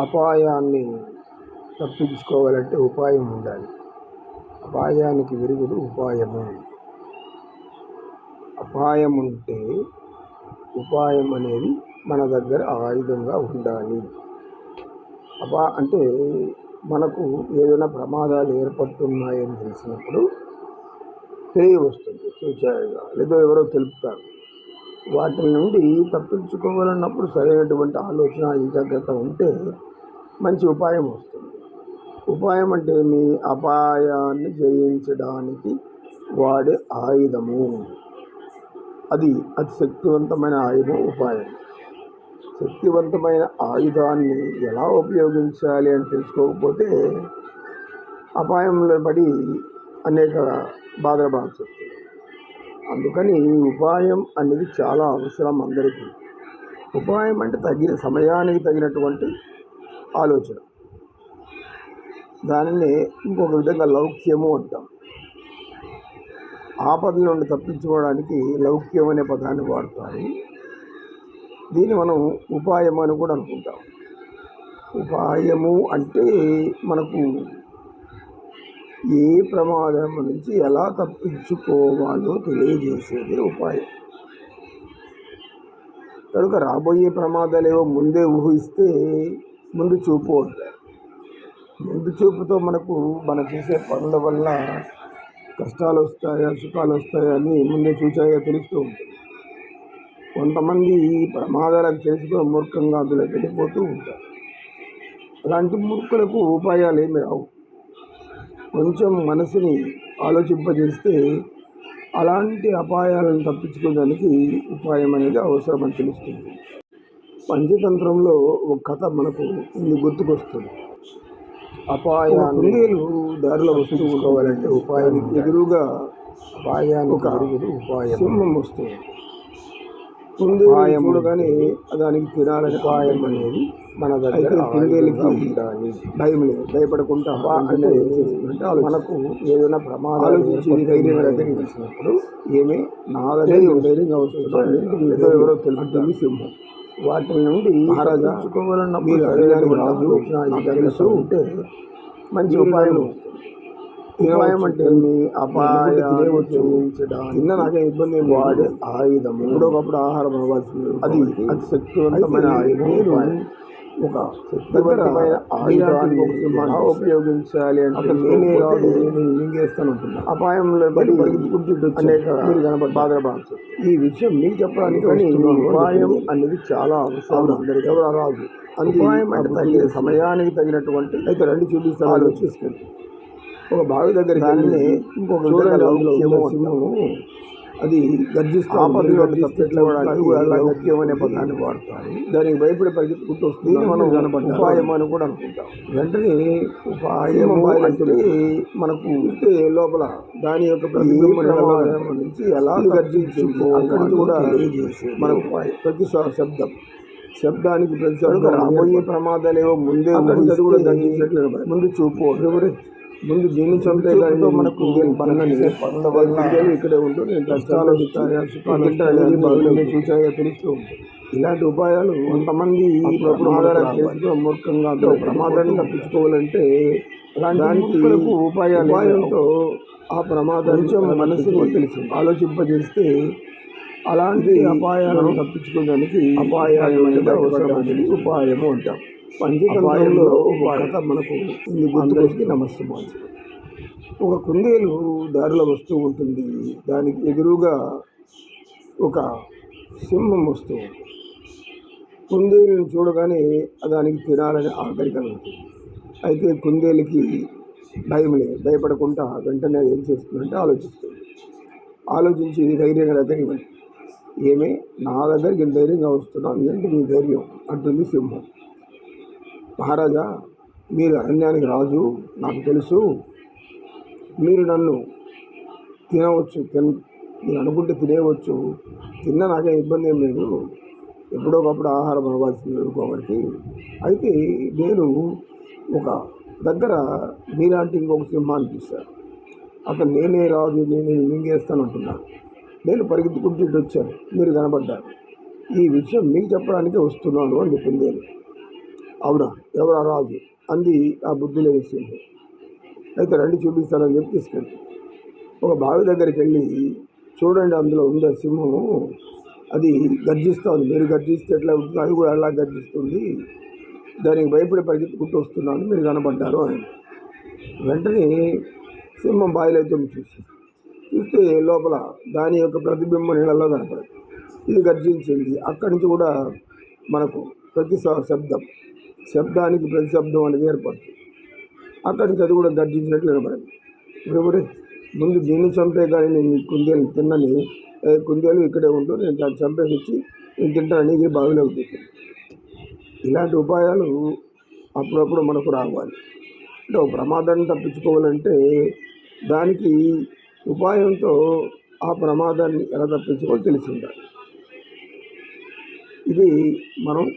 అపాయాన్ని తప్పించుకోవాలంటే ఉపాయం ఉండాలి. అపాయానికి విరుగుడు ఉపాయము. అపాయం ఉంటే ఉపాయం అనేది మన దగ్గర ఆయుధంగా ఉండాలి. అపా అంటే మనకు ఏదైనా ప్రమాదాలు ఏర్పడుతున్నాయని తెలిసినప్పుడు తెలియవస్తుంది. సూచాయిగా లేదో ఎవరో తెలుపుతారు. వాటి నుండి తప్పించుకోవాలన్నప్పుడు సరైనటువంటి ఆలోచన ఏకాగ్రత ఉంటే మంచి ఉపాయం వస్తుంది. ఉపాయం అంటే మీ అపాయాన్ని జయించడానికి వాడే ఆయుధము. అది అతి శక్తివంతమైన ఆయుధం ఉపాయం. శక్తివంతమైన ఆయుధాన్ని ఎలా ఉపయోగించాలి అని తెలుసుకోకపోతే అపాయంలో పడి అనేక బాధలు పడాల్సి వస్తుంది అందుకని ఉపాయం అనేది చాలా అవసరం అందరికీ. ఉపాయం అంటే తగిన సమయానికి తగినటువంటి ఆలోచన. దానిని ఇంకొక విధంగా లౌక్యము అంటాం. ఆపదల నుండి తప్పించుకోవడానికి లౌక్యం అనే పదాన్ని వాడతారు. దీన్ని మనం ఉపాయం అని కూడా అనుకుంటాం. ఉపాయము అంటే మనకు ఏ ప్రమాదం నుంచి ఎలా తప్పించుకోవాలో తెలియజేసేది ఉపాయం. కనుక రాబోయే ప్రమాదాలు ఏవో ముందే ఊహిస్తే ముందు చూపు. ముందు చూపుతో మనకు మనం చేసే పనుల వల్ల కష్టాలు వస్తాయా సుఖాలు వస్తాయా అని ముందే చూచాయో తెలుస్తూ ఉంటుంది కొంతమంది ఈ ప్రమాదాలను తెలుసుకుని మూర్ఖంగా అందులో వెళ్ళిపోతూ ఉంటారు. అలాంటి మూర్ఖులకు ఉపాయాలు ఏమి రావు. కొంచెం మనసుని ఆలోచింపజేస్తే అలాంటి అపాయాలను తప్పించుకోవడానికి ఉపాయం అనేది అవసరమని తెలుస్తుంది. పంచతంత్రంలో ఒక కథ మనకు ఇది గుర్తుకొస్తుంది. అపాయాన్ని దారిలో వస్తుంచుకోవాలంటే ఉపాయానికి ఎదురుగా అపాయానికి ఒక ఉపాయం. సింహం వస్తుంది. కుందేలు చూడగానే దానికి తినాలని ఉపాయం అనేది మన దగ్గర కుందేలుకి భయం లేదు. భయపడకుండా అంటే మనకు ఏదైనా ప్రమాదం ఆలోచించి ధైర్యంగా దగ్గరికి వచ్చినప్పుడు ఏమి? నా దగ్గర ధైర్యంగా వస్తుంది ఎవరో తెలుస్తుంది సింహం. వాటి నుండి రాజు తెలుసు. ఉంటే మంచి ఉపాయం ఉపాయం అంటే మీ నిన్న నాకే ఇబ్బంది వాడే ఆయుధం ఎప్పుడొకప్పుడు ఆహారం అవ్వాల్సింది అది అతి శక్తివంతమైన ఆయుధం. ఒక శక్తివంతమైన ఆయుధాన్ని ఉపయోగించాలి అంటే నేనే రాదు నేను మింగేస్తాను అంటున్నా అపాయంలో పడి అనేక మీరు కనబడి బాధపడాల్సి ఈ విషయం మీకు చెప్పడానికి ఉపాయం అనేది చాలా అవసరం అందరికీ. ఎవరు రాదు ఉపాయం అంటే తగిన సమయానికి తగినటువంటి అయితే రెండు చూపిస్తాను ఆలోచిస్తుంది ఒక బావి దగ్గర దాన్ని ఇంకొక లౌక్యము అది గర్జిస్తూ అనే పదాన్ని వాడతారు. దానికి భయపడే పరిగెత్తుకుంటూ వస్తుంది మనం ఉపాయం అని కూడా అనుకుంటాం. వెంటనే ఉపాయం అంటే మనకు ఉంటే లోపల దాని యొక్క నుంచి ఎలా గర్జించుకోవాలి కూడా మన ఉపాయం ప్రతి శబ్దం. శబ్దానికి ప్రతి రాబోయే ప్రమాదాలు ఏవో ముందే కూడా గర్జించినట్లు ముందు చూపు ఎవరు ముందు దీన్ని చంపే మనకు పనులని పనుల వల్ల ఇక్కడే ఉంటూ నేను కష్టాలు వస్తాయా సుఖాలు వస్తాయని బాగుండే చూసాయో తెలుస్తూ ఉంటుంది ఇలాంటి ఉపాయాలు కొంతమంది ప్రమాదాలు మూర్ఖంగా ప్రమాదాన్ని తప్పించుకోవాలంటే దానికి ఉపాయాలు ఉపాయంతో ఆ ప్రమాదం మనసుని తెలిసి ఆలోచింపజేస్తే అలాంటి అపాయాలను తప్పించుకోవడానికి అపాయాలు ఉపాయము అంటాం. ఒక కథ మనకు గుర్తుకొచ్చి నమస్తే ఒక కుందేలు దారిలో వస్తూ ఉంటుంది. దానికి ఎదురుగా ఒక సింహం వస్తూ ఉంటుంది. కుందేలుని చూడగానే దానికి తినాలని ఆకలి కలుగుతుంది. అయితే కుందేలుకి భయం లేదు. భయపడకుండా వెంటనే ఏం చేస్తుందంటే ఆలోచిస్తుంది. ఆలోచించి ధైర్యంగా దగ్గరికి ఏమే? నా దగ్గరికి ఇంత ధైర్యంగా వస్తున్నాం ఏంటి నీ ధైర్యం అంటుంది సింహం. మహారాజా మీరు అరణ్యానికి రాజు నాకు తెలుసు. మీరు నన్ను తినవచ్చు తిన మీరు అనుకుంటే తినేయవచ్చు. తిన్న నాకే ఇబ్బంది ఏం లేదు. ఎప్పుడో ఒకప్పుడు ఆహారం అవ్వాల్సింది ఎదుర్కోవడానికి అయితే నేను ఒక దగ్గర మీలాంటి ఇంకొక సింహాన్ని చూశాను. అతను నేనే రాజు నేనే మింగేస్తాను అంటున్నాను నేను పరిగెత్తుకుంటూ ఇటు వచ్చాను. మీరు కనబడ్డారు. ఈ విషయం మీకు చెప్పడానికే వస్తున్నాను అని చెప్పింది నేను అవునా? ఎవరా రాజు? అంది ఆ బుద్ధి లేని సింహం అయితే రండి చూపిస్తానని చెప్పి తీసుకెళ్ళి. ఒక బావి దగ్గరికి వెళ్ళి చూడండి అందులో ఉంది ఆ సింహము. అది గర్జిస్తుంది. మీరు గర్జిస్తే ఎట్లా ఉంటుంది? అది కూడా అలా గర్జిస్తుంది? దానికి భయపడి పరిగెత్తుకుంటూ వస్తున్నాను. మీరు కనబడ్డారు అని. వెంటనే సింహం బావిలో అయితే చూసి చూస్తే లోపల దాని యొక్క ప్రతిబింబం నీళ్ళలో కనపడదు. ఇది గర్జించింది. అక్కడి నుంచి కూడా మనకు ప్రతి శబ్దం శబ్దానికి ప్రతి శబ్దం అనేది ఏర్పడుతుంది. అక్కడి నుంచి అది కూడా గర్జించినట్లు వినపడింది. ఇప్పుడు ముందు దీన్ని చంపే కానీ నేను ఈ కుందేలు తిన్నని కుందేలు ఇక్కడే ఉంటూ నేను దాన్ని చంపేసి వచ్చి నేను తింటానని ఇది బావిలోకి దిక్కింది ఇలాంటి ఉపాయాలు అప్పుడప్పుడు మనకు రావాలి. అంటే ఒక ప్రమాదాన్ని తప్పించుకోవాలంటే దానికి ఉపాయంతో ఆ ప్రమాదాన్ని ఎలా తప్పించుకోవాలో తెలిసి ఉండాలి ఇది మనం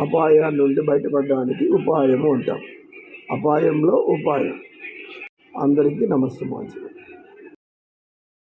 అపాయాల నుండి బయటపడడానికి ఉపాయము అంటాం. అపాయంలో ఉపాయం. అందరికీ నమస్కారం